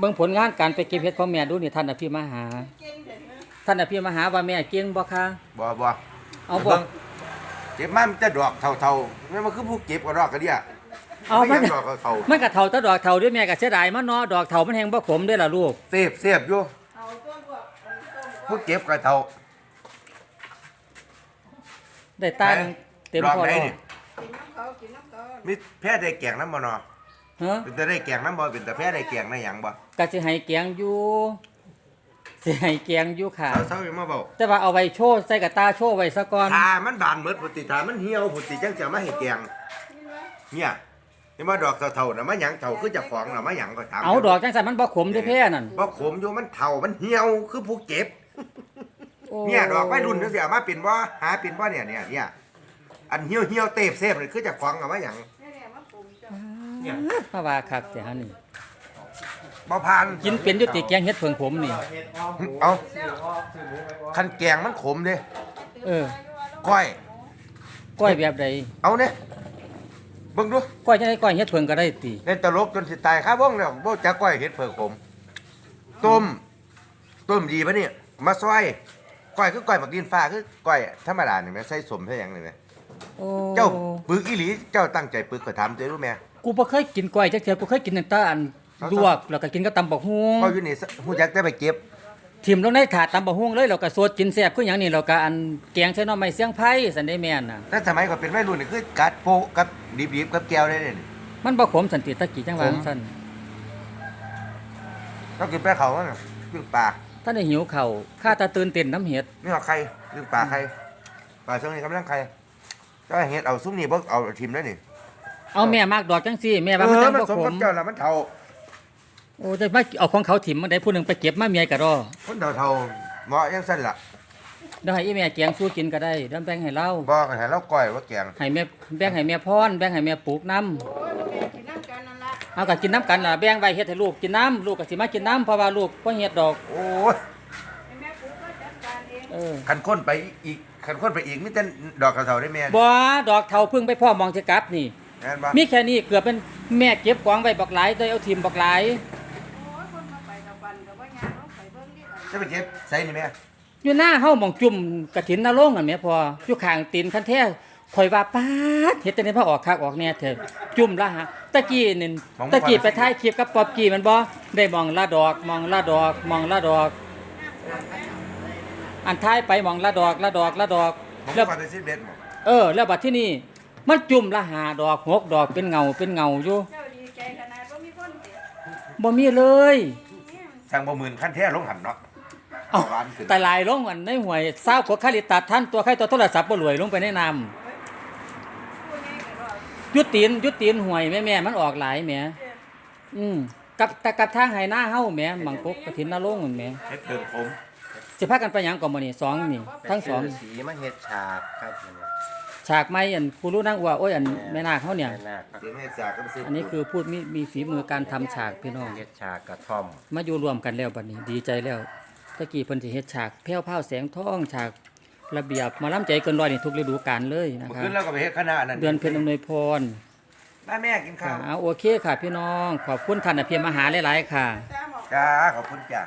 เบิ่งผลงานการไปเก็บเห็ดของแม่ดูนี่ท่านอภิมหา ท่านอภิมหาว่าแม่เก่งบ่คะบ่บ่เอาบ่บิ่งเก็บมามันจะดอกเท่าๆแม่นมันคือผู้เก็บก็ดอกกระเดียเอามันไยกดอกเท่ามันก็เท่าแตะดอกเท่าด้วยแม่ก็เสียดายมันเนาะดอกเท่ามันแฮงบ่ขมเด้อล่ะลูกๆเสียบเสียบอยู่ผู้เก็บก็เท่าได้ตาหนึ่งเต็มดอกพอไหนแล้วนี่กินน้ำเขากินน้ำเขามีแพ้ได้แกงน้ำบ่เนาะ ฮะเป็นแต่ได้แกงน้ำบ่เป็นแต่แพ้ได้แกงในหยังบ่ก็สิให้แกงอยู่สิให้แกงอยู่ค่ะเช้าๆอย่ามาเว้าแต่ว่าเอาไว้โชว์ใส่กระตาโชว์ไว้ซะก่อนทามันบานหมดพุติทามันเหี่ยวพุติจังจะมาให้แกงเนี่ยเห็นว่าดอกเท่าๆน่ะมาหยังเท่าคือเจะของน่ะมาหยังก็ถามเอาดอกจังซั่นมันบ่ขมเด้อแพ้นั่นบ่ขมอยู่มันเท่ามันเหี่ยวคือผู้เก็บโอ้เนี่ยดอกไม้รุ่นจังซี่เอามาเป็นบ่หาเป็นบ่เนี่ยเนี่ยเนี่ยอันเหี่ยวเหี่ยวๆเตบเซฟนี่คือเจะของน่ะมาหยังแม่ๆมาปรุงจ้ะเนี่ยเพราะว่าคักแต่ฮะนี่บ่ผ่านกินเป็นอยู่ติแกงเฮ็ดเพิงผมนี่ เอาคันแกงมันขมเด้เออก้อย ก้อยแบบใดเอาเนี่ยเบิ่งดูก้อยจังได๋ก้อยเฮ็ดเพิงก็ได้ติเล่นตลกจนสิตายครับวงแล้วบ่จักก้อยเฮ็ดเพิ่งขมต้ม ต้มดีปะเนี่ยมาซอยก้อยคือก้อยบักดินฟ้าคือก้อยธรรมดานี่แม่ใส่สมใส่หยังนี่แม่ โอ้เจ้าปึกอีหลีเจ้าตั้งใจปึกก็ถามเจ้ารู้แม่กูบ่เคยกินก้อยจักเทื่อกูเคยกินแต่อันลวกแล้วก็กินกับตำบักฮุงก็อยู่นี่ฮู้จักแต่ไปเก็บทิ่มลงในถาดตำบักฮุงเลยแล้วก็สดกินแซ่บคือหยังนี่แล้วก็อันแกงใส่หน่อไม้เสียงไผ่สันได้แม่นน่ะ แต่สมัยก่อนเป็นวัยรุ่นนี่คือกัดโปะกับดิบๆกับแก้วได้นี่ มันบ่ขมสันติตะกี้จังว่าขม ซั่นต้องกินแป้เขาน่ะปิ้งปลาท่านได้หิวข้าวข้าตาตื่นเต้นน้ำเห็ดนี่เอาไข่ปิ้งปลาไข่ปลาช่วงนี้กำลังไข่ ถ้าเฮ็ดเอาซุ้มนี่บ่เอาทิมแล้วนี่เอาแม่มากดอกจังซี่แม่ว่ามันเอจัองมันบ่สมขกับมเจ้าแล้วมันเท่าโอ้แต่มาเอาของเขาถิ่มมันได้ผู้หนึงไปเก็บมาเมียก็รอคนเท่าเท่าๆเหมาะยังสั้นล่ะเดี๋ยวให้อีแม่แกงสู้กินก็ได้เดี๋ยวแบ่งให้เราบอกให้เราก้อยว่าแกงให้แม่แบ่งให้แม่พรแบ่งให้แม่ปลูกน้ำ โอ้ยแม่กินน้ำกันนั่นละเอาก็กินน้ำกันล่ะแบ่งไว้เฮ็ดให้ลูกกินน้ำลูกก็สิมากินน้ำเพราะว่าลูกบ่เฮ็ดดอก โอ้ย ให้แม่ปรุงก็จัดการเองเออคันค้นไปอีกคันค้นไปอีกมีแต่ดอกกระเทาได้แม่นบ่ดอกเทาเพึ่งไปพ่อมองจะกลับนี่ แม่นบ่มีแค่นี้เกือบเป็นแม่เก็บกวางไว้บักหลายโดยเอาทิมบักหลายโอ้ยคนมาไปตะวันกับว่ายางลงไปเบิ่งดิจะไปเก็บใส่นี่แม่อยู่หน้าเฮาหมองจุ่มกระถินนรงค์อันแม่พออยู่ข้างตีนคันแท้ข่อยว่าป๊าดเฮ็ดแต่ในพระออกคักออกแน่เถอะจุ่มละฮะตะกี้นี่ตะกี้ไปถ่ายคลิปกับป๊อบกี้มันบ่ได้มองละดอกมองละดอกมองละดอก อันท้ายไปมองละดอกละดอกละดอก ผมแล้ว ก็ได้สิเบ็ดบ่เออ แล้วบัดที่นี่มันจุ่มละหาดอกหกดอกเป็นเงาเป็นเงาอยู่เจ้าดีใจขนาดว่ามีคนเดียวบ่มีเลยสั่งบ่หมื่นคันแท้ลงหันเนาะเอาหวานขึ้นแต่ลายลงอันในห่วยเศร้ากดคาลิตัดท่านตัวใครตัวโทรศัพท์บ่รวยลงไปในน้ผู้ใหญ่ก็รอำดยุดตีนยุดตีนห่วยแม่แม่มันออกหลายแหม่อืมกับแต่กับทางไหหน้าเฮาแหม่บังกกกระถินนรงค์นั่นแหม่เฮ็ดเพิ่งผม สิพากันไปหยังก่อนมื้อนี้สองนี่ทั้งสองสีมาเฮ็ดฉากครับมันฉากไม้อันครูรู้นางอัวโอ้ยอันแม่นาคเฮาเนี่ย แม่นาคครับเสียงเฮ็ดจากก็ไปซื้ออันนี้คือพูดมีมีฝีมือการทำฉากพี่น้อง เฮ็ดฉากกระท่อมมาอยู่รวมกันแล้วบัดนี้ดีใจแล้วตะกี้เพิ่นสิเฮ็ดฉากแพ้วพราวแสงทองฉากระเบียบหมาล้ำใจเกินร้อยนี่ทุกฤดูกาลเลยนะเมื่อครัคืบนเราก็ไปเฮ็ดคณะนั่นเดือนเพ็ญอำนวยพรมาแม่กินข้าวเอาโอเคค่ะพี่น้อง ขอบคุณท่านอภิมหาหลายๆค่ะตามออกจ้าขอบคุณจ้า